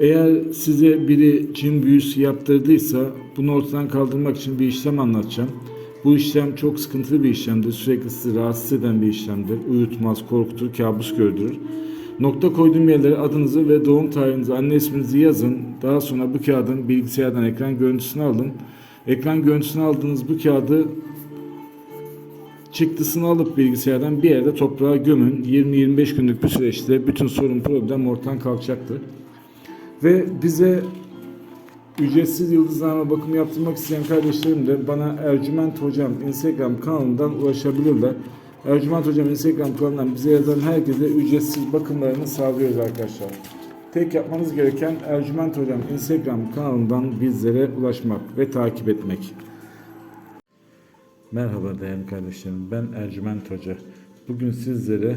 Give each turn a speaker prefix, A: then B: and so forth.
A: Eğer size biri cin büyüsü yaptırdıysa bunu ortadan kaldırmak için bir işlem anlatacağım. Bu işlem çok sıkıntılı bir işlemdir. Sürekli sizi rahatsız eden bir işlemdir. Uyutmaz, korkutur, kabus gördürür. Nokta koyduğum yerlere adınızı ve doğum tarihinizi, anne isminizi yazın. Daha sonra bu kağıdın bilgisayardan ekran görüntüsünü alın. Ekran görüntüsünü aldığınız bu kağıdı çıktısını alıp bilgisayardan bir yerde toprağa gömün. 20-25 günlük bir süreçte bütün sorun problem ortadan kalkacaktır. Ve bize ücretsiz yıldızlarma bakımı yaptırmak isteyen kardeşlerim de bana Ercüment Hocam Instagram kanalından ulaşabilirler. Ercüment Hocam Instagram kanalından bize yazan herkese ücretsiz bakımlarını sağlıyoruz arkadaşlar. Tek yapmanız gereken Ercüment Hocam Instagram kanalından bizlere ulaşmak ve takip etmek. Merhaba değerli kardeşlerim. Ben Ercüment Hoca. Bugün sizlere